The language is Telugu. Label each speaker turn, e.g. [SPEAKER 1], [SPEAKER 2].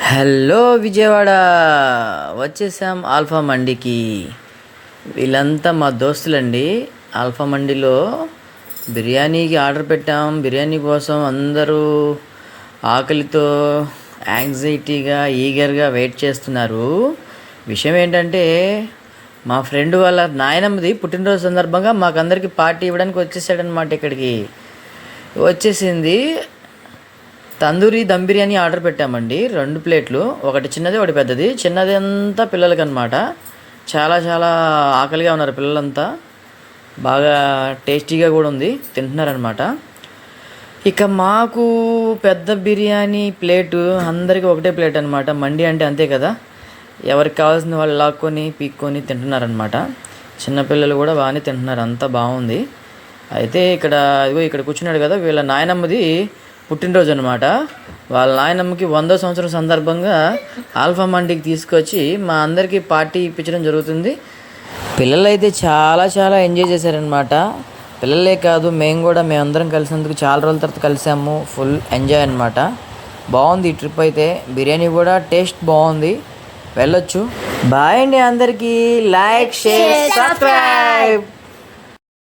[SPEAKER 1] హలో విజయవాడ. వచ్చేసాం ఆల్ఫా మండికి. వీళ్ళంతా మా దోస్తులండి. ఆల్ఫా మండిలో బిర్యానీకి ఆర్డర్ పెట్టాం. బిర్యానీ కోసం అందరూ ఆకలితో యాంగ్జైటీగా ఈగర్గా వెయిట్ చేస్తున్నారు. విషయం ఏంటంటే మా ఫ్రెండ్ వాళ్ళ నాయనమ్మది పుట్టినరోజు సందర్భంగా మాకందరికి పార్టీ ఇవ్వడానికి వచ్చేసాడనమాట ఇక్కడికి. వచ్చేసింది. తందూరి దమ్ బిర్యానీ ఆర్డర్ పెట్టామండి. రెండు ప్లేట్లు. ఒకటి చిన్నది ఒకటి పెద్దది. చిన్నది అంతా పిల్లలకి అనమాట చాలా చాలా ఆకలిగా ఉన్నారు పిల్లలంతా. బాగా టేస్టీగా కూడా ఉంది. తింటున్నారనమాట ఇక మాకు పెద్ద బిర్యానీ ప్లేటు అందరికీ ఒకటే ప్లేట్ అనమాట మండి అంటే అంతే కదా. ఎవరికి కావాల్సిన వాళ్ళు లాక్కొని పీక్కొని తింటున్నారనమాట చిన్నపిల్లలు కూడా బాగానే తింటున్నారు. అంతా బాగుంది. అయితే ఇక్కడ ఇదిగో ఇక్కడ కూర్చున్నాడు కదా వీళ్ళ నాయనమ్మది. పుట్టినరోజు అనమాట వాళ్ళ నాయనమ్మకి వందో సంవత్సరం సందర్భంగా ఆల్ఫా మండికి తీసుకొచ్చి మా అందరికీ పార్టీ ఇప్పించడం జరుగుతుంది. పిల్లలు అయితే చాలా చాలా ఎంజాయ్ చేశారనమాట. పిల్లలే కాదు మేము కూడా మేమందరం కలిసినందుకు చాలా రోజుల తర్వాత కలిసాము. ఫుల్ ఎంజాయ్ అనమాట. బాగుంది ఈ ట్రిప్ అయితే. బిర్యానీ కూడా టేస్ట్ బాగుంది. వెళ్ళొచ్చు. బాయ్ అండి అందరికీ. Like share subscribe.